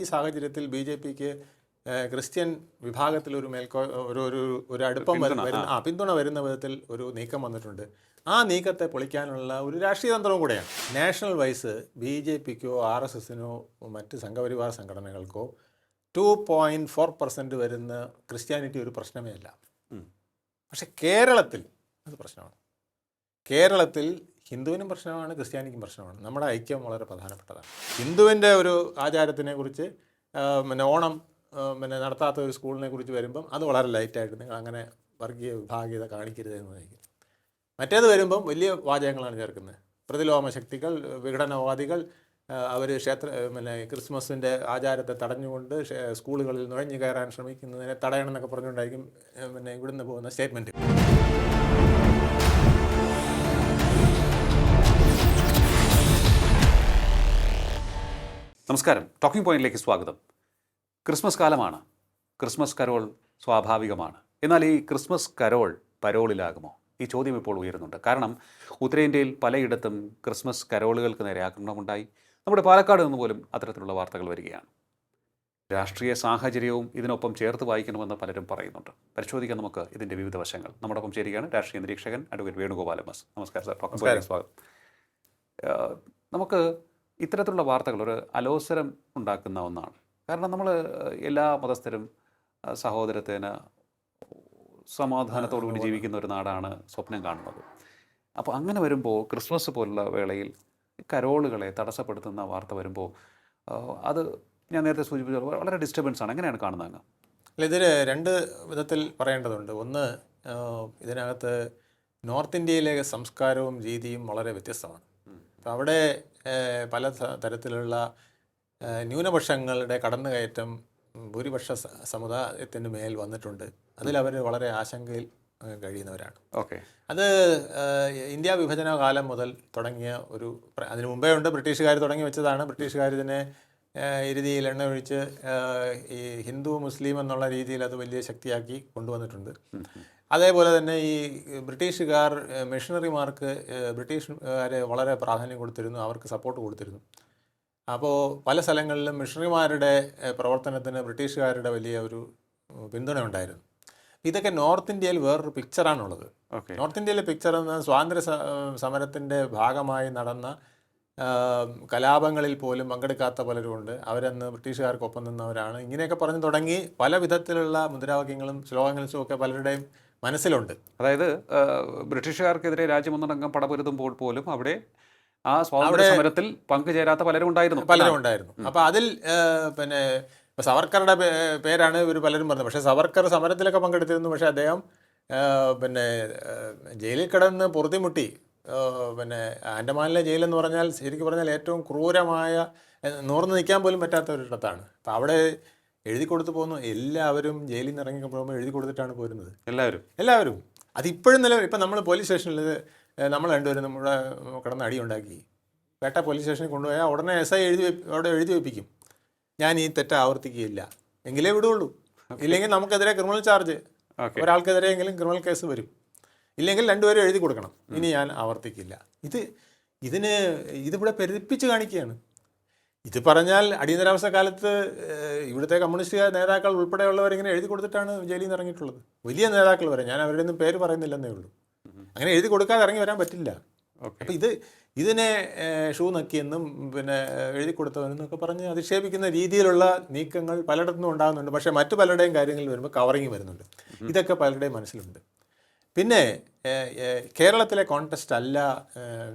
ഈ സാഹചര്യത്തിൽ B J പിക്ക് Christian വിഭാഗത്തിൽ ഒരു മേൽക്കോ ഒരു ഒരു ഒരു അടുപ്പം വരുന്ന ആ. പിന്തുണ വരുന്ന വിധത്തിൽ ഒരു നീക്കം വന്നിട്ടുണ്ട്. ആ നീക്കത്തെ പൊളിക്കാനുള്ള ഒരു രാഷ്ട്രീയ തന്ത്രവും കൂടെയാണ്. നാഷണൽ വൈസ് ബി ജെ പിക്കോ ആർ എസ് എസിനോ മറ്റ് സംഘപരിവാർ സംഘടനകൾക്കോ ടു പോയിന്റ് ഫോർ പെർസെന്റ് വരുന്ന ക്രിസ്ത്യാനിറ്റി ഒരു പ്രശ്നമേ അല്ല. പക്ഷെ കേരളത്തിൽ അത് പ്രശ്നമാണ്. കേരളത്തിൽ ഹിന്ദുവിനും പ്രശ്നമാണ് ക്രിസ്ത്യാനിക്കും പ്രശ്നമാണ്. നമ്മുടെ ഐക്യം വളരെ പ്രധാനപ്പെട്ടതാണ്. ഹിന്ദുവിന്റെ ഒരു ആചാരത്തിനെ കുറിച്ച് പിന്നെ ഓണം പിന്നെ നടത്താത്ത ഒരു സ്കൂളിനെ കുറിച്ച് വരുമ്പം അത് വളരെ ലൈറ്റായിട്ട് നിങ്ങൾ അങ്ങനെ വർഗീയ വിഭാഗീയത കാണിക്കരുത് എന്ന് നയിക്കും മറ്റേത് വരുമ്പം വലിയ വാചകങ്ങളാണ് ചേർക്കുന്നത്. പ്രതിലോമ ശക്തികൾ വിഘടനവാദികൾ അവർ ക്ഷേത്ര പിന്നെ ക്രിസ്മസിന്റെ ആചാരത്തെ തടഞ്ഞുകൊണ്ട് സ്കൂളുകളിൽ നുഴഞ്ഞു കയറാൻ ശ്രമിക്കുന്നതിനെ തടയണമെന്നൊക്കെ പറഞ്ഞുകൊണ്ടായിരിക്കും പിന്നെ ഇവിടുന്ന് പോകുന്ന സ്റ്റേറ്റ്മെന്റ് നമസ്കാരം. ടോക്കിംഗ് പോയിന്റിലേക്ക് സ്വാഗതം. ക്രിസ്മസ് കാലമാണ്. ക്രിസ്മസ് കരോൾ സ്വാഭാവികമാണ്. എന്നാൽ ഈ ക്രിസ്മസ് കരോൾ പരോളിലാകുമോ? ഈ ചോദ്യം ഇപ്പോൾ ഉയരുന്നുണ്ട്. കാരണം ഉത്തരേന്ത്യയിൽ പലയിടത്തും ക്രിസ്മസ് കരോളുകൾക്ക് നേരെ ആക്രമണമുണ്ടായി. നമ്മുടെ പാലക്കാട് നിന്ന് പോലും അത്തരത്തിലുള്ള വാർത്തകൾ വരികയാണ്. രാഷ്ട്രീയ സാഹചര്യവും ഇതിനൊപ്പം ചേർത്ത് വായിക്കണമെന്ന് പലരും പറയുന്നുണ്ട്. പരിശോധിക്കാൻ നമുക്ക് ഇതിന്റെ വിവിധ വശങ്ങൾ. നമ്മോടൊപ്പം ചേരുകയാണ് രാഷ്ട്രീയ നിരീക്ഷകൻ അഡ്വക്കേറ്റ് വേണുഗോപാലം എസ്. നമസ്കാരം സാർ. സ്വാഗതം. നമുക്ക് ഇത്തരത്തിലുള്ള വാർത്തകൾ ഒരു അലോസരം ഉണ്ടാക്കുന്ന ഒന്നാണ്. കാരണം നമ്മൾ എല്ലാ മതസ്ഥരും സഹോദരത്തിന് സമാധാനത്തോടു കൂടി ജീവിക്കുന്ന ഒരു നാടാണ് സ്വപ്നം കാണുന്നത്. അപ്പോൾ അങ്ങനെ വരുമ്പോൾ ക്രിസ്മസ് പോലുള്ള വേളയിൽ കരോളുകളെ തടസ്സപ്പെടുത്തുന്ന വാർത്ത വരുമ്പോൾ അത് ഞാൻ നേരത്തെ സൂചിപ്പിച്ച വളരെ ഡിസ്റ്റർബൻസ് ആണ്. എങ്ങനെയാണ് കാണുന്നത് അങ്ങ്? അല്ല ഇതിൽ രണ്ട് വിധത്തിൽ പറയേണ്ടതുണ്ട്. ഒന്ന് ഇതിനകത്ത് നോർത്ത് ഇന്ത്യയിലെ സംസ്കാരവും രീതിയും വളരെ വ്യത്യസ്തമാണ്. അപ്പോൾ അവിടെ പല തരത്തിലുള്ള ന്യൂനപക്ഷങ്ങളുടെ കടന്നുകയറ്റം ഭൂരിപക്ഷ സമുദായത്തിന് മേൽ വന്നിട്ടുണ്ട്. അതിൽ അവർ വളരെ ആശങ്കയിൽ കഴിയുന്നവരാണ്. ഓക്കെ. അത് ഇന്ത്യ വിഭജന കാലം മുതൽ തുടങ്ങിയ ഒരു അതിനു മുമ്പേ ഉണ്ട് ബ്രിട്ടീഷുകാർ തുടങ്ങി വെച്ചതാണ്. ബ്രിട്ടീഷുകാർ ഇതിനെ ആ, ഇരുതിയിൽ എണ്ണ ഒഴിച്ച് ഈ ഹിന്ദു മുസ്ലിം എന്നുള്ള രീതിയിൽ അത് വലിയ ശക്തിയാക്കി കൊണ്ടുവന്നിട്ടുണ്ട്. അതേപോലെ തന്നെ ഈ ബ്രിട്ടീഷുകാർ മിഷണറിമാർക്ക് ബ്രിട്ടീഷുകാരെ വളരെ പ്രാധാന്യം കൊടുത്തിരുന്നു അവർക്ക് സപ്പോർട്ട് കൊടുത്തിരുന്നു. അപ്പോൾ പല സ്ഥലങ്ങളിലും മിഷണറിമാരുടെ പ്രവർത്തനത്തിന് ബ്രിട്ടീഷുകാരുടെ വലിയ ഒരു പിന്തുണ ഉണ്ടായിരുന്നു ഇതൊക്കെ നോർത്ത് ഇന്ത്യയിൽ വേറൊരു പിക്ചറാണുള്ളത് നോർത്ത് ഇന്ത്യയിലെ പിക്ചർ എന്ന് സ്വാതന്ത്ര്യ സമരത്തിന്റെ ഭാഗമായി നടന്ന കലാപങ്ങളിൽ പോലും പങ്കെടുക്കാത്ത പലരുമുണ്ട് അവരന്ന് ബ്രിട്ടീഷുകാർക്കൊപ്പം നിന്നവരാണ്. ഇങ്ങനെയൊക്കെ പറഞ്ഞു തുടങ്ങി പല വിധത്തിലുള്ള മുദ്രാവാക്യങ്ങളും ശ്ലോകങ്ങളും ഒക്കെ പലരുടെയും മനസ്സിലുണ്ട്. അതായത് ബ്രിട്ടീഷുകാർക്കെതിരെ രാജ്യമൊന്നടങ്കം പടപൊരുതുമ്പോൾ പോലും അവിടെ ആ സ്വാതന്ത്ര്യ സമരത്തിൽ പങ്കുചേരാത്ത പലരും ഉണ്ടായിരുന്നു. പലരും ഉണ്ടായിരുന്നു. അപ്പോൾ അതിൽ പിന്നെ സവർക്കറുടെ പേരാണ് ഇവർ പലരും പറഞ്ഞത്. പക്ഷേ സവർക്കർ സമരത്തിലൊക്കെ പങ്കെടുത്തിരുന്നു. പക്ഷേ അദ്ദേഹം പിന്നെ ജയിലിൽ കിടന്ന് പൊറുതിമുട്ടി. പിന്നെ ആൻഡമാനിലെ ജയിലെന്ന് പറഞ്ഞാൽ ശരിക്കും പറഞ്ഞാൽ ഏറ്റവും ക്രൂരമായ നോർന്ന് നിൽക്കാൻ പോലും പറ്റാത്ത ഒരിടത്താണ് അപ്പോൾ അവിടെ എഴുതി കൊടുത്തു പോകുന്നു എല്ലാവരും ജയിലിൽ നിന്ന് ഇറങ്ങി പോകുമ്പോൾ എഴുതി കൊടുത്തിട്ടാണ് പോരുന്നത്. എല്ലാവരും? എല്ലാവരും. അതിപ്പോഴും നില ഇപ്പം നമ്മൾ പോലീസ് സ്റ്റേഷനിൽ നമ്മൾ രണ്ടുപേരും നമ്മുടെ കിടന്ന് അടി ഉണ്ടാക്കി. പേട്ട പോലീസ് സ്റ്റേഷനിൽ കൊണ്ടുപോയാൽ ഉടനെ എസ് ഐ എഴുതി വെപ്പ് അവിടെ എഴുതി വെപ്പിക്കും. ഞാൻ ഈ തെറ്റ് ആവർത്തിക്കുകയില്ല. എങ്കിലേ വിടുള്ളൂ. ഇല്ലെങ്കിൽ നമുക്കെതിരെ ക്രിമിനൽ ചാർജ്. ഒരാൾക്കെതിരെയെങ്കിലും ഒരാൾക്കെതിരെ എങ്കിലും ക്രിമിനൽ കേസ് വരും. ഇല്ലെങ്കിൽ രണ്ടുപേരും എഴുതി കൊടുക്കണം. ഇനി ഞാൻ ആവർത്തിക്കില്ല. ഇത് ഇതിന് ഇതിവിടെ പെരുപ്പിച്ച് കാണിക്കുകയാണ്. ഇത് പറഞ്ഞാൽ അടിയന്തരാവസ്ഥ കാലത്ത് ഇവിടുത്തെ കമ്മ്യൂണിസ്റ്റ് നേതാക്കൾ ഉൾപ്പെടെയുള്ളവരിങ്ങനെ എഴുതി കൊടുത്തിട്ടാണ് ജയിലിൽ നിന്ന് ഇറങ്ങിയിട്ടുള്ളത്. വലിയ നേതാക്കൾ വരെ ഞാൻ അവരുടെ ഒന്നും പേര് പറയുന്നില്ലെന്നേ ഉള്ളൂ. അങ്ങനെ എഴുതി കൊടുക്കാതെ ഇറങ്ങി വരാൻ പറ്റില്ല. അപ്പം ഇത് ഇതിനെ ഷൂ നക്കിയെന്നും പിന്നെ എഴുതി കൊടുത്തവനെന്നൊക്കെ പറഞ്ഞ് അധിക്ഷേപിക്കുന്ന രീതിയിലുള്ള നീക്കങ്ങൾ പലയിടത്തുനിന്നും ഉണ്ടാകുന്നുണ്ട്. പക്ഷേ മറ്റു പലരുടെയും കാര്യങ്ങളിൽ വരുമ്പോൾ കവറിങ് വരുന്നുണ്ട്. ഇതൊക്കെ പലരുടെയും മനസ്സിലുണ്ട്. പിന്നെ കേരളത്തിലെ കോൺടെസ്റ്റ് അല്ല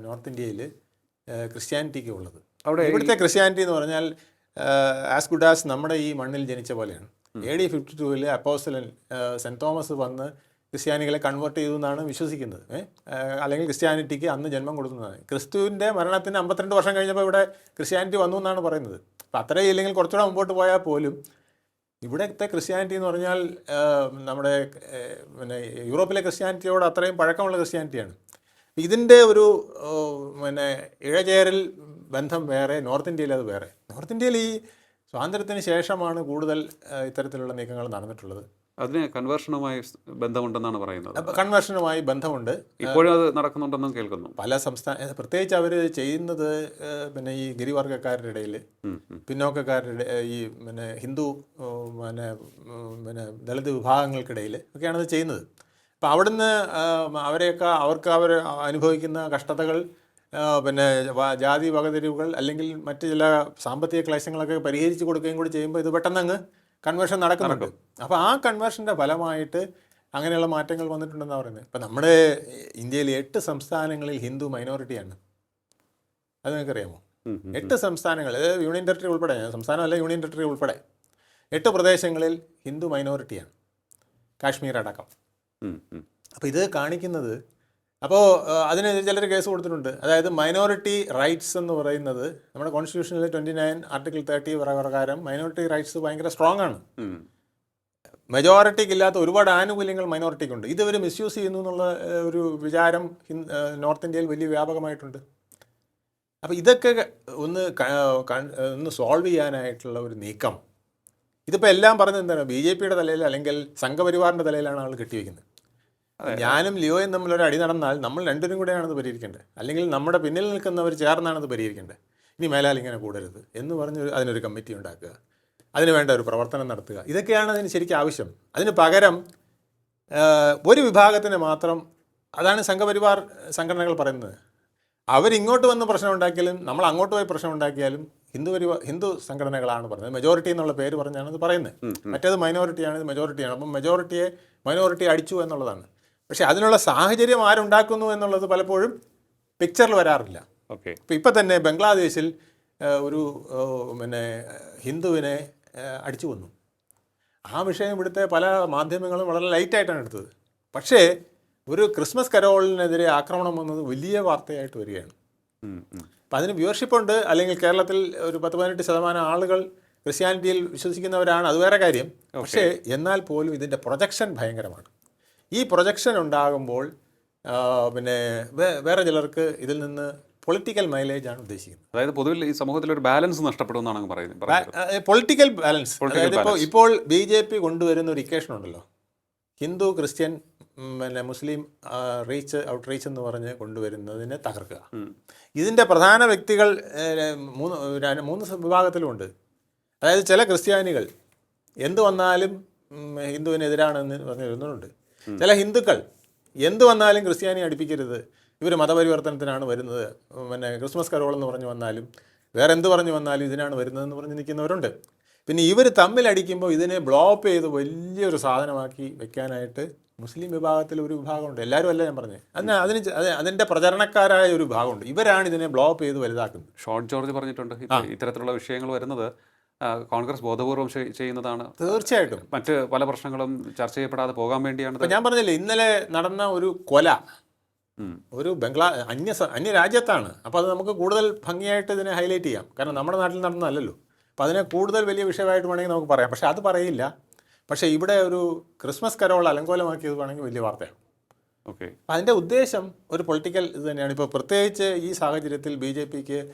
നോർത്ത് ഇന്ത്യയിൽ ക്രിസ്ത്യാനിറ്റിക്ക് ഉള്ളത്. അവിടെ ഇവിടുത്തെ ക്രിസ്ത്യാനിറ്റി എന്ന് പറഞ്ഞാൽ ആസ് ഗുഡ് ആസ് നമ്മുടെ ഈ മണ്ണിൽ ജനിച്ച പോലെയാണ്. എ ഡി ഫിഫ്റ്റി ടൂവിൽ അപ്പോസ്റ്റലൻ സെന്റ് തോമസ് വന്ന് ക്രിസ്ത്യാനികളെ കൺവേർട്ട് ചെയ്തു എന്നാണ് വിശ്വസിക്കുന്നത്. അല്ലെങ്കിൽ ക്രിസ്ത്യാനിറ്റിക്ക് അന്ന് ജന്മം കൊടുക്കുന്നതാണ്. ക്രിസ്തുവിന്റെ മരണത്തിന് അമ്പത്തിരണ്ട് വർഷം കഴിഞ്ഞപ്പോൾ ഇവിടെ ക്രിസ്ത്യാനിറ്റി വന്നു എന്നാണ് പറയുന്നത്. അപ്പം അത്രയും ഇല്ലെങ്കിൽ കുറച്ചുകൂടെ മുമ്പോട്ട് പോയാൽ പോലും ഇവിടുത്തെ ക്രിസ്ത്യാനിറ്റി എന്ന് പറഞ്ഞാൽ നമ്മുടെ പിന്നെ യൂറോപ്പിലെ ക്രിസ്ത്യാനിറ്റിയോട് അത്രയും പഴക്കമുള്ള ക്രിസ്ത്യാനിറ്റിയാണ് ഇതിന്റെ ഒരു പിന്നെ ഇഴചേരൽ ബന്ധം വേറെ നോർത്ത് ഇന്ത്യയിൽ അത് വേറെ. നോർത്ത് ഇന്ത്യയിൽ ഈ സ്വാതന്ത്ര്യത്തിന് ശേഷമാണ് കൂടുതൽ ഇത്തരത്തിലുള്ള നീക്കങ്ങൾ നടന്നിട്ടുള്ളത്. അതിന് കൺവേർഷനുമായി ബന്ധമുണ്ടെന്നാണ് പറയുന്നത്. കൺവേർഷനുമായി ബന്ധമുണ്ട്. ഇപ്പോഴും അത് നടക്കുന്നുണ്ടെന്നും കേൾക്കുന്നു. പല സംസ്ഥാന പ്രത്യേകിച്ച് അവർ ചെയ്യുന്നത് പിന്നെ ഈ ഗിരിവർഗക്കാരുടെ ഇടയിൽ. പിന്നോക്കക്കാരുടെ ഈ പിന്നെ ഹിന്ദു പിന്നെ പിന്നെ ദളിത് വിഭാഗങ്ങൾക്കിടയിൽ ഒക്കെയാണ് അത് ചെയ്യുന്നത്. അപ്പോൾ അവിടുന്ന് അവരെയൊക്കെ അവർക്ക് അവർ അനുഭവിക്കുന്ന കഷ്ടതകൾ പിന്നെ ജാതി വകതിരിവുകൾ അല്ലെങ്കിൽ മറ്റ് ചില സാമ്പത്തിക ക്ലേശങ്ങളൊക്കെ പരിഹരിച്ച് കൊടുക്കുകയും കൂടി ചെയ്യുമ്പോൾ ഇത് പെട്ടെന്ന് അങ്ങ് കൺവേർഷൻ നടക്കുന്നുണ്ട്. അപ്പോൾ ആ കൺവേർഷന്റെ ഫലമായിട്ട് അങ്ങനെയുള്ള മാറ്റങ്ങൾ വന്നിട്ടുണ്ടെന്നാണ് പറയുന്നത്. ഇപ്പം നമ്മുടെ ഇന്ത്യയിൽ എട്ട് സംസ്ഥാനങ്ങളിൽ ഹിന്ദു മൈനോറിറ്റിയാണ് അത് നിങ്ങൾക്കറിയാമോ. എട്ട് സംസ്ഥാനങ്ങൾ അതായത് യൂണിയൻ ടെറിട്ടറി ഉൾപ്പെടെ സംസ്ഥാനമല്ല യൂണിയൻ ടെറിട്ടറി ഉൾപ്പെടെ. എട്ട് പ്രദേശങ്ങളിൽ ഹിന്ദു മൈനോറിറ്റിയാണ് കാശ്മീർ അടക്കം. അപ്പോൾ ഇത് കാണിക്കുന്നത് അപ്പോൾ അതിനെതിരെ ചിലർ കേസ് കൊടുത്തിട്ടുണ്ട്. അതായത് മൈനോറിറ്റി റൈറ്റ്സ് എന്ന് പറയുന്നത് നമ്മുടെ കോൺസ്റ്റിറ്റ്യൂഷനിലെ ട്വന്റി നയൻ ആർട്ടിക്കിൾ തേർട്ടി പ്രകാരം മൈനോറിറ്റി റൈറ്റ്സ് ഭയങ്കര സ്ട്രോങ് ആണ്. മെജോറിറ്റിക്ക് ഇല്ലാത്ത ഒരുപാട് ആനുകൂല്യങ്ങൾ മൈനോറിറ്റിക്കുണ്ട് ഇത് ഇവർ മിസ്യൂസ് ചെയ്യുന്നു എന്നുള്ള ഒരു വിചാരം നോർത്ത് ഇന്ത്യയിൽ വലിയ വ്യാപകമായിട്ടുണ്ട്. അപ്പോൾ ഇതൊക്കെ ഒന്ന് ഒന്ന് സോൾവ് ചെയ്യാനായിട്ടുള്ള ഒരു നീക്കം. ഇതിപ്പോൾ എല്ലാം പറഞ്ഞത് എന്താണ്? ബി ജെ പിയുടെ തലയിൽ അല്ലെങ്കിൽ സംഘപരിവാറിന്റെ തലയിലാണ് ആൾ കെട്ടിവെക്കുന്നത്. ഞാനും ലിയോയും തമ്മിൽ ഒരു അടി നടന്നാൽ നമ്മൾ രണ്ടുപേരും കൂടെയാണ് ഇത് പരിഹരിക്കേണ്ടത് അല്ലെങ്കിൽ നമ്മുടെ പിന്നിൽ നിൽക്കുന്നവർ ചേർന്നാണ് ഇത് പരിഹരിക്കേണ്ടത് ഇനി മേലാൽ ഇങ്ങനെ കൂടരുത് എന്ന് പറഞ്ഞ് അതിനൊരു കമ്മിറ്റി ഉണ്ടാക്കുക. അതിന് വേണ്ട ഒരു പ്രവർത്തനം നടത്തുക. ഇതൊക്കെയാണ് അതിന് ശരിക്കും ആവശ്യം. അതിന് പകരം ഒരു വിഭാഗത്തിന് മാത്രം അതാണ് സംഘപരിവാർ സംഘടനകൾ പറയുന്നത്. അവരിങ്ങോട്ട് വന്ന് പ്രശ്നം ഉണ്ടാക്കിയാലും നമ്മൾ അങ്ങോട്ട് പോയി പ്രശ്നം ഉണ്ടാക്കിയാലും ഹിന്ദു പരിവാ ഹിന്ദു സംഘടനകളാണ് പറയുന്നത്. മെജോറിറ്റി എന്നുള്ള പേര് പറഞ്ഞാണ് അത് പറയുന്നത്. മറ്റേത് മൈനോറിറ്റിയാണ് ഇത് മെജോറിറ്റിയാണ് അപ്പം മെജോറിറ്റിയെ മൈനോറിറ്റി അടിച്ചു എന്നുള്ളതാണ്. പക്ഷേ അതിനുള്ള സാഹചര്യം ആരുണ്ടാക്കുന്നു എന്നുള്ളത് പലപ്പോഴും പിക്ചറിൽ വരാറില്ല. ഓക്കെ. ഇപ്പം ഇപ്പം തന്നെ ബംഗ്ലാദേശിൽ ഒരു പിന്നെ ഹിന്ദുവിനെ അടിച്ചു കൊന്നു. ആ വിഷയം ഇവിടുത്തെ പല മാധ്യമങ്ങളും വളരെ ലൈറ്റായിട്ടാണ് എടുത്തത്. പക്ഷേ ഒരു ക്രിസ്മസ് കരോളിനെതിരെ ആക്രമണം വന്നത് വലിയ വാർത്തയായിട്ട് വരികയാണ്. അപ്പം അതിന് വ്യൂവർഷിപ്പ് ഉണ്ട് അല്ലെങ്കിൽ കേരളത്തിൽ ഒരു പത്ത് പതിനെട്ട് ശതമാനം ആളുകൾ ക്രിസ്ത്യാനിറ്റിയിൽ വിശ്വസിക്കുന്നവരാണ്. അത് വേറെ കാര്യം. പക്ഷേ എന്നാൽ പോലും ഇതിന്റെ പ്രൊജക്ഷൻ ഭയങ്കരമാണ്. ഈ പ്രൊജക്ഷൻ ഉണ്ടാകുമ്പോൾ പിന്നെ വേറെ ചിലർക്ക് ഇതിൽ നിന്ന് പൊളിറ്റിക്കൽ മൈലേജ് ആണ് ഉദ്ദേശിക്കുന്നത്. അതായത് പൊതുവിൽ ഈ സമൂഹത്തിൽ ഒരു ബാലൻസ് നഷ്ടപ്പെടുമെന്നാണ് പറയുന്നത് പൊളിറ്റിക്കൽ ബാലൻസ് ഇപ്പോൾ ഇപ്പോൾ ബി ജെ പി കൊണ്ടുവരുന്ന ഒരു ഇക്വേഷൻ ഉണ്ടല്ലോ. ഹിന്ദു ക്രിസ്ത്യൻ പിന്നെ മുസ്ലിം റീച്ച് ഔട്ട് റീച്ച് എന്ന് പറഞ്ഞ് കൊണ്ടുവരുന്നതിനെ തകർക്കുക. ഇതിന്റെ പ്രധാന വ്യക്തികൾ മൂന്ന് മൂന്ന് വിഭാഗത്തിലുമുണ്ട് അതായത് ചില ക്രിസ്ത്യാനികൾ എന്ത് വന്നാലും ഹിന്ദുവിനെതിരാണെന്ന് പറഞ്ഞു വരുന്നുണ്ട് ചില ഹിന്ദുക്കൾ എന്ത് വന്നാലും ക്രിസ്ത്യാനി അടുപ്പിക്കരുത്. ഇവർ മതപരിവർത്തനത്തിനാണ് വരുന്നത്. പിന്നെ ക്രിസ്മസ് കരോൾ എന്ന് പറഞ്ഞ് വന്നാലും വേറെ എന്ത് പറഞ്ഞു വന്നാലും ഇതിനാണ് വരുന്നതെന്ന് പറഞ്ഞ് നിൽക്കുന്നവരുണ്ട്. പിന്നെ ഇവർ തമ്മിലടിക്കുമ്പോൾ ഇതിനെ ബ്ലോപ്പ് ചെയ്ത് വലിയൊരു സാധനമാക്കി വെക്കാനായിട്ട് മുസ്ലിം വിഭാഗത്തിൽ ഒരു വിഭാഗമുണ്ട്. എല്ലാവരും അല്ല ഞാൻ പറഞ്ഞത്. അതിന് അതിന് അതിന്റെ പ്രചരണക്കാരായ ഒരു വിഭാഗമുണ്ട്. ഇവരാണ് ഇതിനെ ബ്ലോപ്പ് ചെയ്ത് വലുതാക്കുന്നത്. ഷോർട്ട് ജോർജ് പറഞ്ഞിട്ടുണ്ട്. ഇത്തരത്തിലുള്ള വിഷയങ്ങൾ വരുന്നത് കോൺഗ്രസ് ബോധപൂർവം ചെയ്- ചെയ്യുന്നതാണ്. തീർച്ചയായിട്ടും. മറ്റ് പല പ്രശ്നങ്ങളും ചർച്ച ചെയ്യപ്പെടാതെ പോകാൻ വേണ്ടിയാണ് ഞാൻ പറഞ്ഞില്ലേ ഇന്നലെ നടന്ന ഒരു കൊല ഒരു ബംഗ്ലാ അന്യ അന്യ രാജ്യത്താണ്. അപ്പോൾ അത് നമുക്ക് കൂടുതൽ ഭംഗിയായിട്ട് ഇതിനെ ഹൈലൈറ്റ് ചെയ്യാം. കാരണം നമ്മുടെ നാട്ടിൽ നടന്നതല്ലല്ലോ. അപ്പോൾ അതിനെ കൂടുതൽ വലിയ വിഷയമായിട്ട് വേണമെങ്കിൽ നമുക്ക് പറയാം. പക്ഷേ അത് പറയില്ല. പക്ഷേ ഇവിടെ ഒരു ക്രിസ്മസ് കരോൾ അലങ്കോലമാക്കിയത് വേണമെങ്കിൽ വലിയ വാർത്തയാണ്. ഓക്കെ. അതിന്റെ ഉദ്ദേശം ഒരു പൊളിറ്റിക്കൽ ഇത് തന്നെയാണ്. ഇപ്പോൾ പ്രത്യേകിച്ച് ഈ സാഹചര്യത്തിൽ ബി ജെ പിക്ക്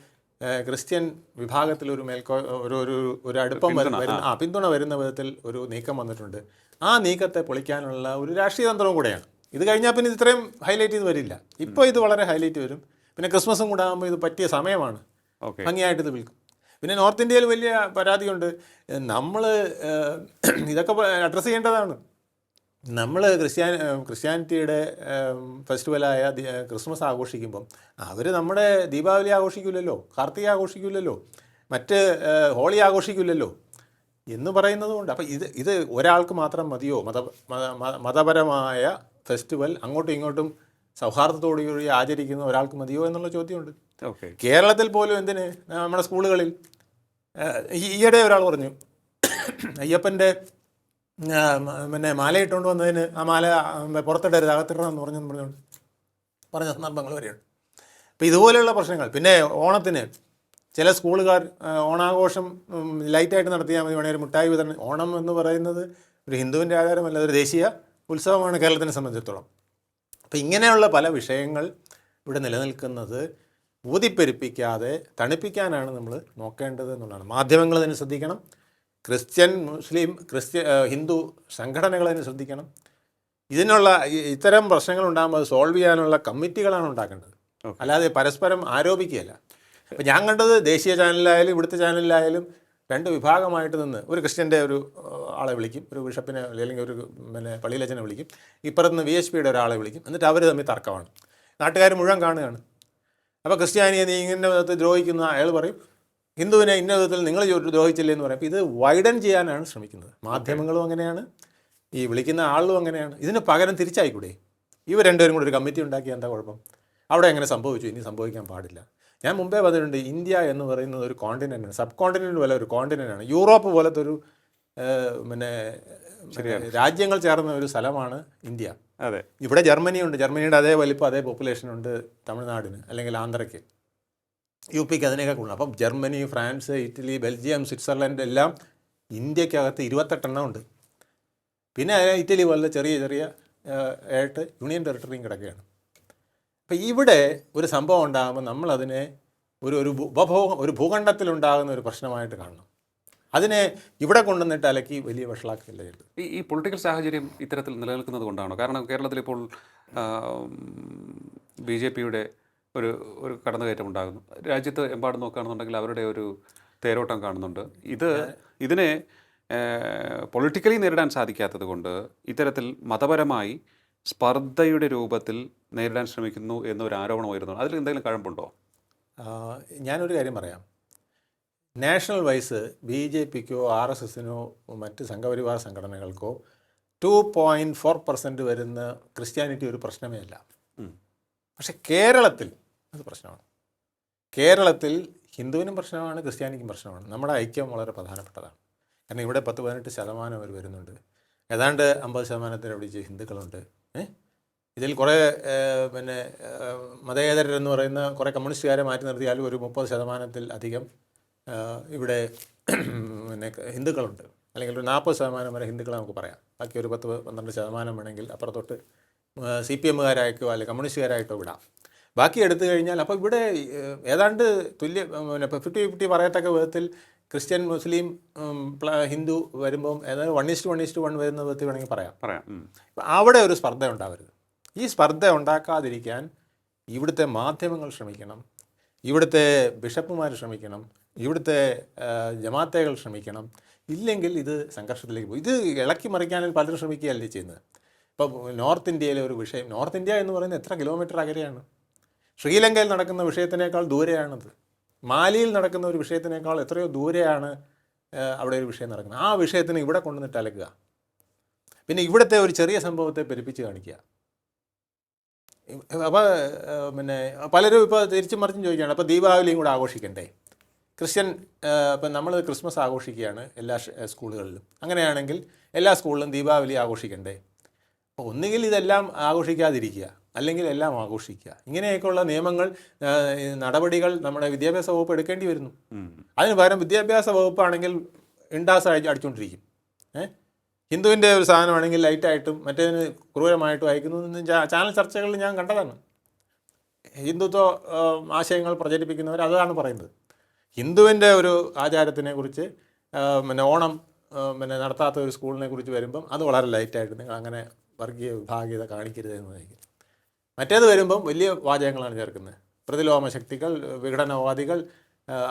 ക്രിസ്ത്യൻ വിഭാഗത്തിൽ ഒരു മേൽക്കോ ഒരു ഒരു ഒരു അടുപ്പം വരുന്ന ആ. പിന്തുണ വരുന്ന വിധത്തിൽ ഒരു നീക്കം വന്നിട്ടുണ്ട്. ആ നീക്കത്തെ പൊളിക്കാനുള്ള ഒരു രാഷ്ട്രീയ തന്ത്രവും കൂടെയാണ്. ഇത് കഴിഞ്ഞാൽ പിന്നെ ഇത്രയും ഹൈലൈറ്റ് ചെയ്ത് വരില്ല. ഇപ്പോൾ ഇത് വളരെ ഹൈലൈറ്റ് വരും. പിന്നെ ക്രിസ്മസും കൂടെ ആകുമ്പോൾ ഇത് പറ്റിയ സമയമാണ്. ഓക്കെ. ഭംഗിയായിട്ട് ഇത് വിൽക്കും. പിന്നെ നോർത്ത് ഇന്ത്യയിൽ വലിയ പരാതിയുണ്ട്. നമ്മൾ ഇതൊക്കെ അഡ്രസ്സ് ചെയ്യേണ്ടതാണ്. നമ്മൾ ക്രിസ്ത്യാനി ക്രിസ്ത്യാനിറ്റിയുടെ ഫെസ്റ്റിവലായ ക്രിസ്മസ് ആഘോഷിക്കുമ്പം അവർ നമ്മുടെ ദീപാവലി ആഘോഷിക്കില്ലല്ലോ കാർത്തിക ആഘോഷിക്കില്ലല്ലോ മറ്റ് ഹോളി ആഘോഷിക്കില്ലല്ലോ എന്ന് പറയുന്നത് കൊണ്ട് അപ്പം ഇത് ഇത് ഒരാൾക്ക് മാത്രം മതിയോ? മത മത- മത- മതപരമായ ഫെസ്റ്റിവൽ അങ്ങോട്ടും ഇങ്ങോട്ടും സൗഹാർദ്ദത്തോടുകൂടി ആചരിക്കുന്ന ഒരാൾക്ക് മതിയോ എന്നുള്ള ചോദ്യമുണ്ട്. ഓക്കെ. കേരളത്തിൽ പോലും എന്തിന്? നമ്മുടെ സ്കൂളുകളിൽ ഈയിടെ ഒരാൾ പറഞ്ഞു അയ്യപ്പന്റെ പിന്നെ മാല ഇട്ടുകൊണ്ട് വന്നതിന് ആ മാല പുറത്തിടരുത് അകത്തിടണം എന്ന് പറഞ്ഞെന്ന് പറഞ്ഞുകൊണ്ട് പറഞ്ഞ സന്ദർഭങ്ങൾ വരെയുണ്ട്. അപ്പോൾ ഇതുപോലെയുള്ള പ്രശ്നങ്ങൾ പിന്നെ ഓണത്തിന് ചില സ്കൂളുകാർ ഓണാഘോഷം ലൈറ്റായിട്ട് നടത്തിയാൽ മതി വേണമെങ്കിൽ മിഠായി വിതരണം. ഓണം എന്ന് പറയുന്നത് ഒരു ഹിന്ദുവിന്റെ ആചാരമല്ല ഒരു ദേശീയ ഉത്സവമാണ് കേരളത്തിനെ സംബന്ധിച്ചിടത്തോളം. അപ്പോൾ ഇങ്ങനെയുള്ള പല വിഷയങ്ങൾ ഇവിടെ നിലനിൽക്കുന്നത് ഊതിപ്പെരുപ്പിക്കാതെ തണുപ്പിക്കാനാണ് നമ്മൾ നോക്കേണ്ടത് എന്നുള്ളതാണ്. മാധ്യമങ്ങൾ അതിന് ശ്രദ്ധിക്കണം ക്രിസ്ത്യൻ മുസ്ലിം ക്രിസ്ത്യ ഹിന്ദു സംഘടനകൾ സംഘടനകളെ ശ്രദ്ധിക്കണം. ഇതിനുള്ള ഇത്തരം പ്രശ്നങ്ങൾ ഉണ്ടാകുമ്പോൾ അത് സോൾവ് ചെയ്യാനുള്ള കമ്മിറ്റികളാണ് ഉണ്ടാക്കേണ്ടത്. അല്ലാതെ പരസ്പരം ആരോപിക്കുകയല്ല. അപ്പം ഞാൻ കണ്ടത് ദേശീയ ചാനലിലായാലും ഇവിടുത്തെ ചാനലിലായാലും രണ്ട് വിഭാഗമായിട്ട് നിന്ന് ഒരു ക്രിസ്ത്യന്റെ ഒരു ആളെ വിളിക്കും ഒരു ബിഷപ്പിനെ അല്ലെങ്കിൽ ഒരു പിന്നെ പള്ളിയിലച്ചനെ വിളിക്കും. ഇപ്പുറത്ത് നിന്ന് വി എച്ച് പിയുടെ ഒരാളെ വിളിക്കും. എന്നിട്ട് അവർ തമ്മിൽ തർക്കമാണ്. നാട്ടുകാർ മുഴുവൻ കാണുകയാണ്. അപ്പോൾ ക്രിസ്ത്യാനിയെ നീ ഇങ്ങനെ ദ്രോഹിക്കുന്ന അയാൾ പറയും ഹിന്ദുവിനെ ഇന്ന വിധത്തിൽ നിങ്ങൾ ദ്രോഹിച്ചില്ലേ എന്ന് പറയും അപ്പോൾ ഇത് വൈഡൻ ചെയ്യാനാണ് ശ്രമിക്കുന്നത്. മാധ്യമങ്ങളും അങ്ങനെയാണ്. ഈ വിളിക്കുന്ന ആളും അങ്ങനെയാണ്. ഇതിന് പകരം തിരിച്ചായിക്കൂടെ? ഇവ രണ്ടുപേരും കൂടി ഒരു കമ്മിറ്റി ഉണ്ടാക്കിയാൽ എന്താ കുഴപ്പം? അവിടെ എങ്ങനെ സംഭവിച്ചു? ഇനി സംഭവിക്കാൻ പാടില്ല. ഞാൻ മുമ്പേ പറഞ്ഞിട്ടുണ്ട് ഇന്ത്യ എന്ന് പറയുന്നത് ഒരു കോണ്ടിനെന്റാണ് സബ് കോണ്ടിനെന്റ് പോലെ ഒരു കോണ്ടിനെന്റാണ് യൂറോപ്പ് പോലത്തെ ഒരു പിന്നെ രാജ്യങ്ങൾ ചേർന്ന ഒരു സ്ഥലമാണ് ഇന്ത്യ. അതെ. ഇവിടെ ജർമ്മനിയുണ്ട്. ജർമ്മനിയുടെ അതേ വലിപ്പം അതേ പോപ്പുലേഷൻ ഉണ്ട് തമിഴ്നാടിന് അല്ലെങ്കിൽ ആന്ധ്രയ്ക്ക്. യു പിക്ക് അതിനേക്കാൾ കൂടുതൽ. അപ്പം Germany France Italy Belgium Switzerland എല്ലാം ഇന്ത്യക്കകത്ത് ഇരുപത്തെട്ടെണ്ണം ഉണ്ട്. പിന്നെ ഇറ്റലി പോലുള്ള ചെറിയ ചെറിയ ആയിട്ട് യൂണിയൻ ടെറിട്ടറിയും കിടക്കുകയാണ്. അപ്പം ഇവിടെ ഒരു സംഭവം ഉണ്ടാകുമ്പോൾ നമ്മളതിനെ ഒരു ഒരു ഉപഭോഗം ഒരു ഭൂഖണ്ഡത്തിലുണ്ടാകുന്ന ഒരു പ്രശ്നമായിട്ട് കാണണം. അതിനെ ഇവിടെ കൊണ്ടുവന്നിട്ട് അലക്കി വലിയ വഷളാക്കില്ല ഈ ഈ പൊളിറ്റിക്കൽ സാഹചര്യം ഇത്തരത്തിൽ നിലനിൽക്കുന്നത് കൊണ്ടാണോ? കാരണം കേരളത്തിൽ ഇപ്പോൾ ബി ജെ പിയുടെ ഒരു ഒരു കടന്നുകയറ്റം ഉണ്ടാകുന്നു. രാജ്യത്ത് എമ്പാടും നോക്കുകയാണെന്നുണ്ടെങ്കിൽ അവരുടെ ഒരു തേരോട്ടം കാണുന്നുണ്ട്. ഇത് ഇതിനെ പൊളിറ്റിക്കലി നേരിടാൻ സാധിക്കാത്തത് കൊണ്ട് ഇത്തരത്തിൽ മതപരമായി സ്പർദ്ധയുടെ രൂപത്തിൽ നേരിടാൻ ശ്രമിക്കുന്നു എന്നൊരു ആരോപണം ഉയരുന്നു അതിൽ എന്തെങ്കിലും കഴമ്പുണ്ടോ? ഞാനൊരു കാര്യം പറയാം. നാഷണൽ വൈസ് ബി ജെ പിക്കോ ആർ എസ് എസിനോ മറ്റ് സംഘപരിവാർ സംഘടനകൾക്കോ ടു പോയിന്റ് ഫോർ പെർസെന്റ് വരുന്ന ക്രിസ്ത്യാനിറ്റി ഒരു പ്രശ്നമേ അല്ല. പക്ഷെ കേരളത്തിൽ അത് പ്രശ്നമാണ്. കേരളത്തിൽ ഹിന്ദുവിനും പ്രശ്നമാണ് ക്രിസ്ത്യാനിക്കും പ്രശ്നമാണ്. നമ്മുടെ ഐക്യം വളരെ പ്രധാനപ്പെട്ടതാണ്. കാരണം ഇവിടെ പത്ത് പതിനെട്ട് ശതമാനം അവർ വരുന്നുണ്ട്. ഏതാണ്ട് അമ്പത് ശതമാനത്തിന് അവിടെ ഹിന്ദുക്കളുണ്ട്. ഇതിൽ കുറേ പിന്നെ മതേതരെന്ന് പറയുന്ന കുറേ കമ്മ്യൂണിസ്റ്റുകാരെ മാറ്റി നിർത്തിയാലും ഒരു മുപ്പത് ശതമാനത്തിൽ അധികം ഇവിടെ പിന്നെ ഹിന്ദുക്കളുണ്ട്. അല്ലെങ്കിൽ ഒരു നാൽപ്പത് ശതമാനം വരെ ഹിന്ദുക്കളെ നമുക്ക് പറയാം. ബാക്കി ഒരു പത്ത് പന്ത്രണ്ട് ശതമാനം വേണമെങ്കിൽ അപ്പുറത്തോട്ട് സി പി എമ്മുകാരായിട്ടോ അല്ലെങ്കിൽ കമ്മ്യൂണിസ്റ്റുകാരായിട്ടോ വിടാം. ബാക്കി എടുത്തു കഴിഞ്ഞാൽ അപ്പോൾ ഇവിടെ ഏതാണ്ട് തുല്യ പിന്നെ ഫിഫ്റ്റി ഫിഫ്റ്റി പറയത്തക്ക വിധത്തിൽ ക്രിസ്ത്യൻ മുസ്ലിം ഹിന്ദു വരുമ്പം ഏതായാലും one is to one is to one വരുന്ന വിധത്തിൽ വേണമെങ്കിൽ പറയാം. പറയാം. അവിടെ ഒരു സ്പർദ്ധ ഉണ്ടാവരുത്. ഈ സ്പർദ്ധ ഉണ്ടാക്കാതിരിക്കാൻ ഇവിടുത്തെ മാധ്യമങ്ങൾ ശ്രമിക്കണം. ഇവിടുത്തെ ബിഷപ്പുമാർ ശ്രമിക്കണം. ഇവിടുത്തെ ജമാത്തകൾ ശ്രമിക്കണം. ഇല്ലെങ്കിൽ ഇത് സംഘർഷത്തിലേക്ക് പോകും. ഇത് ഇളക്കി മറിക്കാനും പലരും ശ്രമിക്കുകയല്ലേ ചെയ്യുന്നത്? ഇപ്പം നോർത്ത് ഇന്ത്യയിലെ ഒരു വിഷയം നോർത്ത് ഇന്ത്യ എന്ന് പറയുന്നത് എത്ര കിലോമീറ്റർ അകലെയാണ്? ശ്രീലങ്കയിൽ നടക്കുന്ന വിഷയത്തിനേക്കാൾ ദൂരെയാണത്. മാലിയിൽ നടക്കുന്ന ഒരു വിഷയത്തിനേക്കാൾ എത്രയോ ദൂരെയാണ് അവിടെ ഒരു വിഷയം നടക്കുന്നത്. ആ വിഷയത്തിന് ഇവിടെ കൊണ്ടുവന്നിട്ട് അലക്കുക. പിന്നെ ഇവിടുത്തെ ഒരു ചെറിയ സംഭവത്തെ പെരുപ്പിച്ച് കാണിക്കുക. അപ്പോൾ പിന്നെ പലരും ഇപ്പോൾ തിരിച്ചു മറിച്ചും ചോദിക്കുകയാണ് അപ്പോൾ ദീപാവലിയും കൂടെ ആഘോഷിക്കണ്ടേ? ക്രിസ്ത്യൻ ഇപ്പം നമ്മൾ ക്രിസ്മസ് ആഘോഷിക്കുകയാണ് എല്ലാ സ്കൂളുകളിലും. അങ്ങനെയാണെങ്കിൽ എല്ലാ സ്കൂളിലും ദീപാവലി ആഘോഷിക്കണ്ടേ? അപ്പോൾ ഒന്നുകിൽ ഇതെല്ലാം ആഘോഷിക്കാതിരിക്കുക. അല്ലെങ്കിൽ എല്ലാം ആഘോഷിക്കുക. ഇങ്ങനെയൊക്കെയുള്ള നിയമങ്ങൾ നടപടികൾ നമ്മുടെ വിദ്യാഭ്യാസ വകുപ്പ് എടുക്കേണ്ടി വരുന്നു. അതിന് പകരം വിദ്യാഭ്യാസ വകുപ്പാണെങ്കിൽ ഇണ്ടാസ് അടി അടിച്ചുകൊണ്ടിരിക്കും ഏഹ് ഹിന്ദുവിന്റെ ഒരു സാധനമാണെങ്കിൽ ലൈറ്റായിട്ടും മറ്റേതിന് ക്രൂരമായിട്ടും അയക്കുന്നു ചാനൽ ചർച്ചകളിൽ ഞാൻ കണ്ടതാണ്. ഹിന്ദുത്വ ആശയങ്ങൾ പ്രചരിപ്പിക്കുന്നവർ അതാണ് പറയുന്നത്. ഹിന്ദുവിന്റെ ഒരു ആചാരത്തിനെ കുറിച്ച് പിന്നെ ഓണം പിന്നെ നടത്താത്ത ഒരു സ്കൂളിനെ കുറിച്ച് വരുമ്പം അത് വളരെ ലൈറ്റായിട്ട് നിങ്ങൾ അങ്ങനെ വർഗീയ വിഭാഗീയത കാണിക്കരുത് എന്നതായിരിക്കും മറ്റേത് വരുമ്പം വലിയ വാചകങ്ങളാണ് ചേർക്കുന്നത്. പ്രതിലോമ ശക്തികൾ വിഘടനവാദികൾ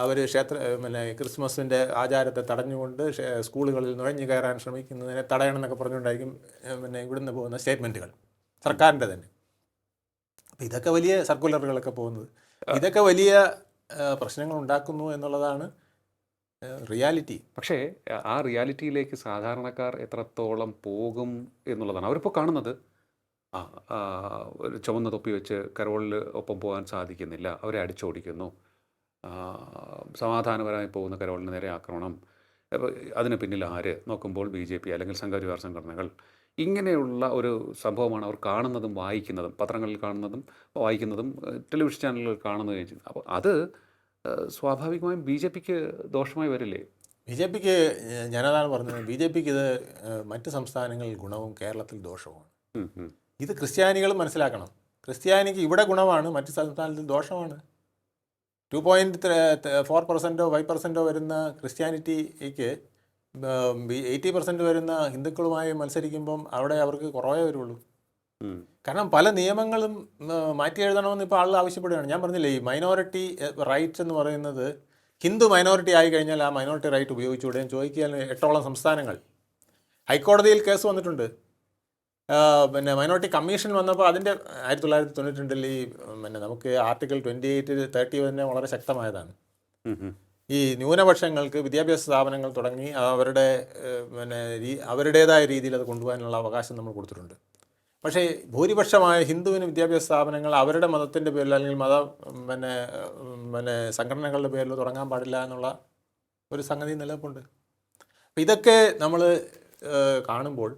അവർ ക്ഷേത്ര പിന്നെ ക്രിസ്മസിന്റെ ആചാരത്തെ തടഞ്ഞുകൊണ്ട് സ്കൂളുകളിൽ നുഴഞ്ഞു കയറാൻ ശ്രമിക്കുന്നതിനെ തടയണം എന്നൊക്കെ പറഞ്ഞുകൊണ്ടായിരിക്കും പിന്നെ ഇവിടുന്ന് പോകുന്ന സ്റ്റേറ്റ്മെന്റുകൾ സർക്കാരിന്റെ തന്നെ. അപ്പം ഇതൊക്കെ വലിയ സർക്കുലറുകളൊക്കെ പോകുന്നത്. ഇതൊക്കെ വലിയ പ്രശ്നങ്ങൾ ഉണ്ടാക്കുന്നു എന്നുള്ളതാണ് റിയാലിറ്റി. പക്ഷേ ആ റിയാലിറ്റിയിലേക്ക് സാധാരണക്കാർ എത്രത്തോളം പോകും എന്നുള്ളതാണ്. അവരിപ്പോൾ കാണുന്നത് ആ ആ, ഒരു ചുവന്ന തൊപ്പി വെച്ച് കരോളിൽ ഒപ്പം പോകാൻ സാധിക്കുന്നില്ല. അവരെ അടിച്ചോടിക്കുന്നു. ആ, സമാധാനപരമായി പോകുന്ന കരോളിന് നേരെ ആക്രമണം. അപ്പോൾ അതിന് പിന്നിൽ ആര്? നോക്കുമ്പോൾ ബി ജെ പി അല്ലെങ്കിൽ സംഘപരിവാർ സംഘടനകൾ. ഇങ്ങനെയുള്ള ഒരു സംഭവമാണ് അവർ കാണുന്നതും വായിക്കുന്നതും പത്രങ്ങളിൽ കാണുന്നതും വായിക്കുന്നതും ഏഹ്, ടെലിവിഷൻ ചാനലുകളിൽ കാണുന്നതും ചെയ്യുന്നത്. അപ്പോൾ അത് ഏഹ്, സ്വാഭാവികമായും ബി ജെ പിക്ക് ദോഷമായി വരില്ലേ? ബി ജെ പിക്ക് ഞാനതാണ് പറഞ്ഞത്. ബി ജെ പിക്ക് ഇത് മറ്റ് സംസ്ഥാനങ്ങളിൽ ഗുണവും കേരളത്തിൽ ദോഷവുമാണ്. ഉം, ഉം. ഇത് ക്രിസ്ത്യാനികൾ മനസ്സിലാക്കണം. ക്രിസ്ത്യാനിക്ക് ഇവിടെ ഗുണമാണ് മറ്റു സംസ്ഥാനത്തിൽ ദോഷമാണ്. ടു പോയിന്റ് ഫോർ പെർസെന്റോ ഫൈവ് പെർസെന്റോ വരുന്ന ക്രിസ്ത്യാനിറ്റിക്ക് എയ്റ്റി പെർസെന്റ് വരുന്ന ഹിന്ദുക്കളുമായി മത്സരിക്കുമ്പം അവിടെ അവർക്ക് കുറവേ വരുള്ളൂ. കാരണം പല നിയമങ്ങളും മാറ്റി എഴുതണമെന്ന് ഇപ്പോൾ ആളുകൾ ആവശ്യപ്പെടുകയാണ്. ഞാൻ പറഞ്ഞില്ലേ ഈ മൈനോറിറ്റി റൈറ്റ്സ് എന്ന് പറയുന്നത് ഹിന്ദു മൈനോറിറ്റി ആയി കഴിഞ്ഞാൽ ആ മൈനോറിറ്റി റൈറ്റ് ഉപയോഗിച്ചുകൂടെ ചോദിക്കാൻ എട്ടോളം സംസ്ഥാനങ്ങൾ. ഹൈക്കോടതിയിൽ കേസ് വന്നിട്ടുണ്ട്. പിന്നെ മൈനോറിറ്റി കമ്മീഷൻ വന്നപ്പോൾ അതിന്റെ ആയിരത്തി തൊള്ളായിരത്തി തൊണ്ണൂറ്റി രണ്ടിൽ ഈ പിന്നെ നമുക്ക് ആർട്ടിക്കിൾ ട്വന്റി എയ്റ്റ് തേർട്ടി തന്നെ വളരെ ശക്തമായതാണ്. ഈ ന്യൂനപക്ഷങ്ങൾക്ക് വിദ്യാഭ്യാസ സ്ഥാപനങ്ങൾ തുടങ്ങി അവരുടെ പിന്നെ അവരുടേതായ രീതിയിൽ അത് കൊണ്ടുപോകാനുള്ള അവകാശം നമ്മൾ കൊടുത്തിട്ടുണ്ട്. പക്ഷേ ഭൂരിപക്ഷമായ ഹിന്ദുവിന് വിദ്യാഭ്യാസ സ്ഥാപനങ്ങൾ അവരുടെ മതത്തിന്റെ പേരിൽ അല്ലെങ്കിൽ മത പിന്നെ പിന്നെ സംഘടനകളുടെ പേരിൽ തുടങ്ങാൻ പാടില്ല എന്നുള്ള ഒരു സംഗതി നിലനിൽപ്പുണ്ട്. അപ്പം ഇതൊക്കെ നമ്മൾ കാണുമ്പോൾ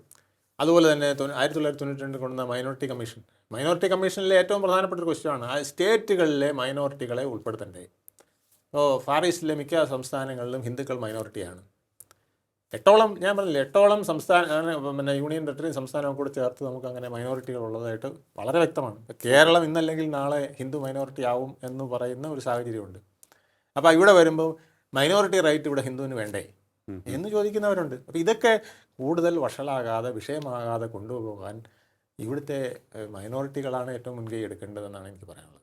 അതുപോലെ തന്നെ ആയിരത്തി തൊള്ളായിരത്തി തൊണ്ണൂറ്റി രണ്ടിൽ കൊണ്ടുവന്ന മൈനോറിറ്റി കമ്മീഷൻ മൈനോറിറ്റി കമ്മീഷനിലെ ഏറ്റവും പ്രധാനപ്പെട്ട ഒരു ക്വസ്റ്റ്യനാണ് ആ സ്റ്റേറ്റുകളിലെ മൈനോറിറ്റികളെ ഉൾപ്പെടുത്തണ്ടേ. ഇപ്പോൾ ഫാർ ഈസ്റ്റിലെ മിക്ക സംസ്ഥാനങ്ങളിലും ഹിന്ദുക്കൾ മൈനോറിറ്റിയാണ് എട്ടോളം ഞാൻ പറഞ്ഞില്ല എട്ടോളം സംസ്ഥാന പിന്നെ യൂണിയൻ ടെറിട്ടറി സംസ്ഥാനവും കൂടെ ചേർത്ത് നമുക്ക് അങ്ങനെ മൈനോറിറ്റികൾ ഉള്ളതായിട്ട് വളരെ വ്യക്തമാണ്. ഇപ്പോൾ കേരളം ഇന്നല്ലെങ്കിൽ നാളെ ഹിന്ദു മൈനോറിറ്റി ആവും എന്ന് പറയുന്ന ഒരു സാഹചര്യമുണ്ട്. അപ്പോൾ ഇവിടെ വരുമ്പോൾ മൈനോറിറ്റി റൈറ്റ് ഇവിടെ ഹിന്ദുവിന് വേണ്ടേ. എന്ന് ചോദിക്കുന്നവരുണ്ട്. അപ്പോൾ ഇതൊക്കെ കൂടുതൽ വഷളാകാതെ വിഷയമാകാതെ കൊണ്ടുപോകാൻ ഇവിടുത്തെ മൈനോറിറ്റികളാണ് ഏറ്റവും മുൻകൈ എടുക്കേണ്ടതെന്നാണ് എനിക്ക് പറയാനുള്ളത്.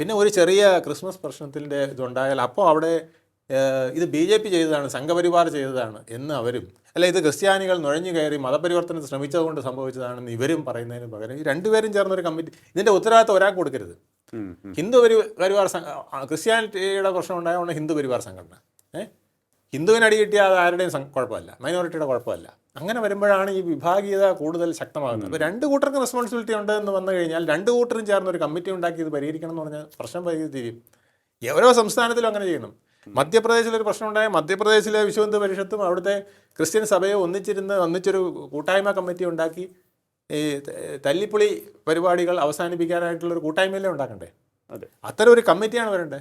പിന്നെ ഒരു ചെറിയ ക്രിസ്മസ് പ്രശ്നത്തിന്റെ ഇതുണ്ടായാൽ അപ്പോൾ അവിടെ ഇത് ബി ജെ പി ചെയ്തതാണ് സംഘപരിവാർ ചെയ്തതാണ് എന്ന് അവരും അല്ല ഇത് ക്രിസ്ത്യാനികൾ നുഴഞ്ഞു കയറി മതപരിവർത്തനം ശ്രമിച്ചതുകൊണ്ട് സംഭവിച്ചതാണെന്ന് ഇവരും പറയുന്നതിന് പകരം ഈ രണ്ടുപേരും ചേർന്നൊരു കമ്മിറ്റി ഇതിന്റെ ഉത്തരവാദിത്തം ഒരാൾക്ക് കൊടുക്കരുത്. ഹിന്ദു പരി പരിവാർ ക്രിസ്ത്യാനിറ്റിയുടെ പ്രശ്നം ഉണ്ടായതുകൊണ്ട് ഹിന്ദു പരിവാർ സംഘടന ഏ? ഹിന്ദുവിന് അടി കിട്ടിയാൽ അത് ആരുടെയും കുഴപ്പമല്ല. മൈനോറിറ്റിയുടെ കുഴപ്പമല്ല. അങ്ങനെ വരുമ്പോഴാണ് ഈ വിഭാഗീയത കൂടുതൽ ശക്തമാകുന്നത്. അപ്പോൾ രണ്ട് കൂട്ടർക്കും റെസ്പോൺസിബിലിറ്റി ഉണ്ട് എന്ന് വന്നു കഴിഞ്ഞാൽ രണ്ട് കൂട്ടരും ചേർന്ന് ഒരു കമ്മിറ്റി ഉണ്ടാക്കി ഇത് പരിഹരിക്കണം എന്ന് പറഞ്ഞാൽ പ്രശ്നം പരിഹരിക്കും ഓരോ സംസ്ഥാനത്തിലും അങ്ങനെ ചെയ്യണം മധ്യപ്രദേശിലൊരു പ്രശ്നം ഉണ്ടായ. മധ്യപ്രദേശിലെ വിശ്വഹിന്ദു പരിഷത്തും അവിടുത്തെ ക്രിസ്ത്യൻ സഭയെ ഒന്നിച്ചിരുന്ന് ഒന്നിച്ചൊരു കൂട്ടായ്മ കമ്മിറ്റി ഉണ്ടാക്കി. ഈ തല്ലിപ്പുളി പരിപാടികൾ അവസാനിപ്പിക്കാനായിട്ടുള്ളൊരു കൂട്ടായ്മയിലേ ഉണ്ടാക്കണ്ടേ? അതെ. അത്തരം ഒരു കമ്മിറ്റിയാണ് വരേണ്ടത്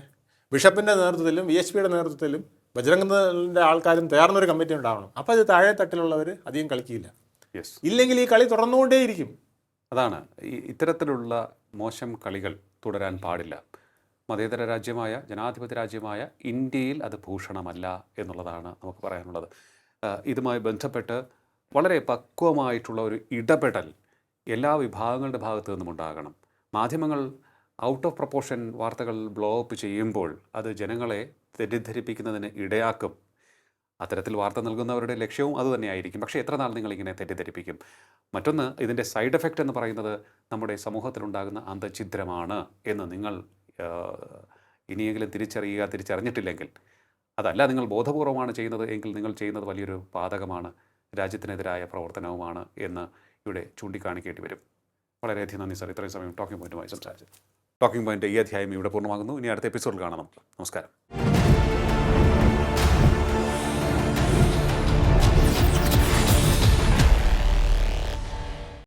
ബിഷപ്പിന്റെ നേതൃത്വത്തിലും വി എച്ച് പിയുടെ നേതൃത്വത്തിലും ബജരംഗിന്റെ ആൾക്കാരും തയ്യാറുന്നൊരു കമ്മിറ്റി ഉണ്ടാവണം. അപ്പോൾ അത് താഴെ തട്ടിലുള്ളവർ അധികം കളിക്കില്ല. യെസ് ഇല്ലെങ്കിൽ ഈ കളി തുടർന്നുകൊണ്ടേയിരിക്കും അതാണ്. ഈ ഇത്തരത്തിലുള്ള മോശം കളികൾ തുടരാൻ പാടില്ല. മതേതര രാജ്യമായ ജനാധിപത്യ രാജ്യമായ ഇന്ത്യയിൽ അത് ഭൂഷണമല്ല എന്നുള്ളതാണ് നമുക്ക് പറയാനുള്ളത്. ഇതുമായി ബന്ധപ്പെട്ട് വളരെ പക്വമായിട്ടുള്ള ഒരു ഇടപെടൽ എല്ലാ വിഭാഗങ്ങളുടെ ഭാഗത്തു നിന്നും ഉണ്ടാകണം. മാധ്യമങ്ങൾ ഔട്ട് ഓഫ് പ്രപ്പോർഷൻ വാർത്തകൾ ബ്ലോ അപ്പ് ചെയ്യുമ്പോൾ അത് ജനങ്ങളെ തെറ്റിദ്ധരിപ്പിക്കുന്നതിന് ഇടയാക്കും. അത്തരത്തിൽ വാർത്ത നൽകുന്നവരുടെ ലക്ഷ്യവും അതുതന്നെയായിരിക്കും പക്ഷേ എത്ര നാൾ നിങ്ങളിങ്ങനെ തെറ്റിദ്ധരിപ്പിക്കും? മറ്റൊന്ന് ഇതിന്റെ സൈഡ് എഫക്റ്റ് എന്ന് പറയുന്നത് നമ്മുടെ സമൂഹത്തിലുണ്ടാകുന്ന അന്തഛിദ്രമാണ് എന്ന് നിങ്ങൾ ഇനിയെങ്കിലും തിരിച്ചറിയുക തിരിച്ചറിഞ്ഞിട്ടില്ലെങ്കിൽ. അതല്ല നിങ്ങൾ ബോധപൂർവമാണ് ചെയ്യുന്നത് എങ്കിൽ നിങ്ങൾ ചെയ്യുന്നത് വലിയൊരു പാതകമാണ് രാജ്യത്തിനെതിരായ പ്രവർത്തനവുമാണ് എന്ന് ഇവിടെ ചൂണ്ടിക്കാണിക്കേണ്ടി വരും. വളരെയധികം നന്ദി സാർ. ഇത്രയും സമയം ടോക്കിംഗ് പോയിന്റുമായി സംസാരിച്ചു ടോക്കിംഗ് പോയിന്റ് ഈ അധ്യായം ഇവിടെ പൂർണമാകുന്നു. ഇനി അടുത്ത എപ്പിസോഡിൽ കാണാം നമുക്ക് നമസ്കാരം.